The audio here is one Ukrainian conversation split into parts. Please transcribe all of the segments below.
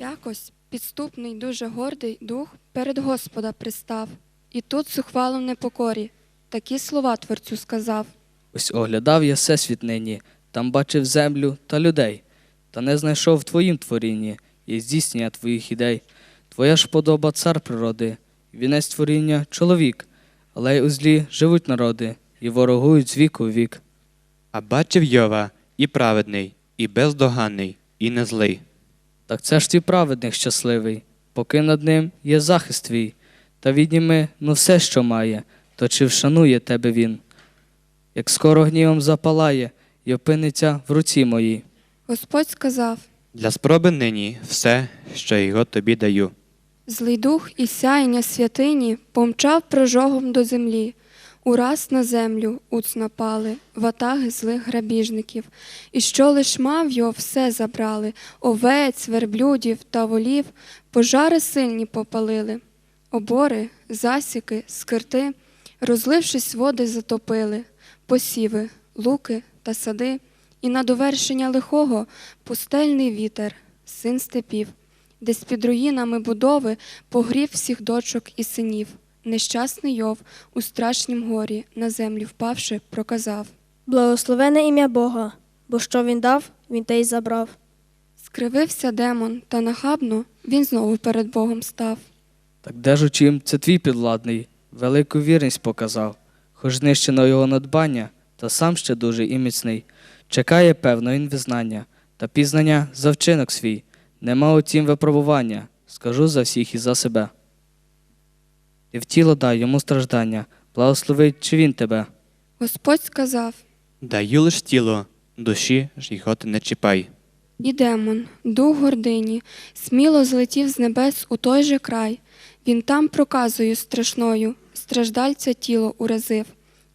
Якось підступний, дуже гордий дух перед Господа пристав, і тут сухвало в непокорі. Такі слова творцю сказав. Ось оглядав я всесвіт нині, там бачив землю та людей, та не знайшов в твоїм творінні і здійснення твоїх ідей. Твоя ж подоба цар природи, вінець творіння чоловік, але й у злі живуть народи і ворогують з віку в вік. А бачив Йова і праведний, і бездоганний, і не злий. Так це ж ти праведник щасливий, поки над ним є захист твій, та відніми ну все, що має, то чи вшанує тебе він, як скоро гнівом запалає і опиниться в руці моїй. Господь сказав: Для спроби нині все, що його тобі даю. Злий дух і сяєння святині помчав прожогом до землі. Ураз на землю уц напали, ватаги злих грабіжників, і що лиш мав його, все забрали. Овець, верблюдів та волів, пожари сильні попалили, обори, засіки, скирти, розлившись, води затопили, посіви, луки та сади, і на довершення лихого пустельний вітер, син степів. Десь під руїнами будови погрів всіх дочок і синів. Нещасний Йов у страшнім горі, на землю впавши, проказав. Благословене ім'я Бога, бо що він дав, він те й забрав. Скривився демон, та нахабно він знову перед Богом став. Так де ж учим це твій підвладний, велику вірність показав, хоч знищено його надбання, та сам ще дуже і міцний. Чекає, певно, він визнання, та пізнання за вчинок свій. Нема утім випробування, скажу за всіх і за себе. Ти в тіло дай йому страждання, благословить чи він тебе. Господь сказав: Даю лиш тіло, душі ж його ти не чіпай. І демон, дух гордині, сміло злетів з небес у той же край. Він там проказою страшною страждальця тіло уразив,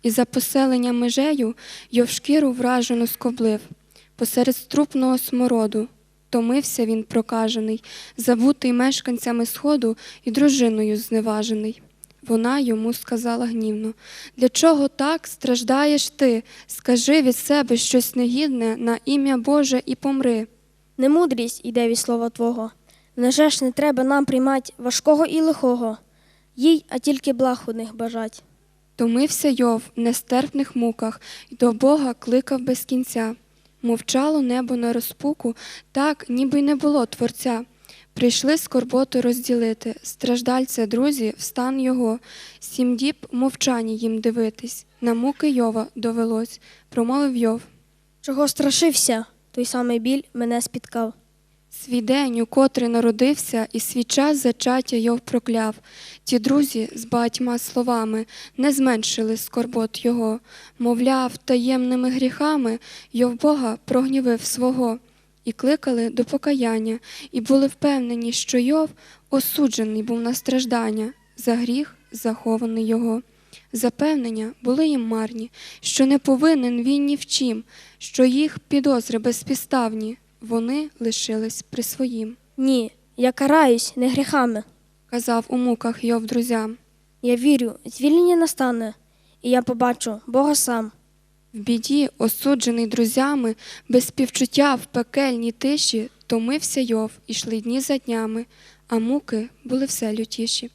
і за поселення межею йов шкіру вражену скоблив. Посеред струпного смороду томився він прокажений, забутий мешканцями сходу і дружиною зневажений. Вона йому сказала гнівно: Для чого так страждаєш ти? Скажи від себе щось негідне на ім'я Боже і помри. Немудрість іде від слова Твого. Неже ж не треба нам приймати важкого і лихого, їй, а тільки благ бажать. Томився Йов в нестерпних муках і до Бога кликав без кінця. Мовчало небо на розпуку, так, ніби й не було творця. Прийшли скорботу розділити, страждальця, друзі, в стан його. Сім діб мовчані їм дивитись. На муки Йова довелось, промовив Йов. Чого страшився, той самий біль мене спіткав. Свій день, у котрий народився, і свій час зачаття Йов прокляв. Ті друзі з багатьма словами не зменшили скорбот його, мовляв, таємними гріхами Йов Бога прогнівив свого, і кликали до покаяння, і були впевнені, що Йов осуджений був на страждання, за гріх захований його. Запевнення були їм марні, що не повинен він ні в чим, що їх підозри безпідставні, вони лишились при своїм. Ні, я караюсь не гріхами. Казав у муках Йов друзям. Я вірю, звільнення настане, і я побачу Бога сам. В біді, осуджений друзями, без співчуття в пекельній тиші, томився Йов, ішли дні за днями, а муки були все лютіші.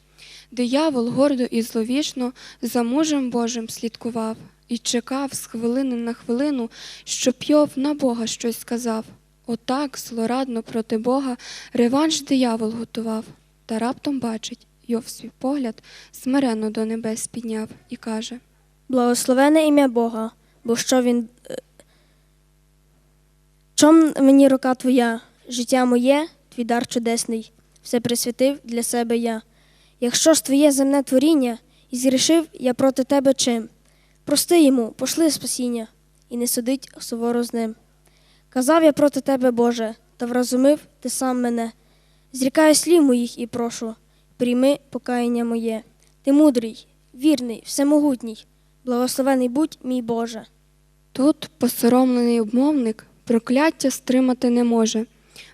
Диявол гордо і зловішно за мужем Божим слідкував і чекав з хвилини на хвилину, щоб Йов на Бога щось сказав. Отак злорадно проти Бога реванш диявол готував, та раптом бачить, Йов свій погляд смиренно до небес підняв і каже. Благословене ім'я Бога, бо що він. е, Чом мені рука твоя, життя моє, твій дар чудесний, все присвятив для себе я. Якщо ж твоє земне творіння, і зрішив я проти тебе чим? Прости йому, пошли спасіння, і не судить суворо з ним. Казав я проти тебе, Боже, та врозумив ти сам мене. Зрікаю слів моїх і прошу, прийми покаяння моє. Ти мудрий, вірний, всемогутній, благословений будь мій Боже. Тут посоромлений обмовник прокляття стримати не може,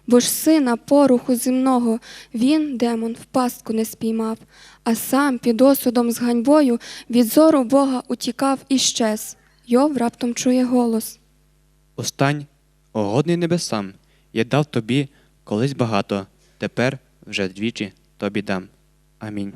бо ж сина поруху земного він, демон, в пастку не спіймав, а сам під осудом з ганьбою від зору Бога утікав і щез. Йов раптом чує голос. Устань, угодний небесам, я дав тобі колись багато. тепер вже двічі тобі дам. Амінь.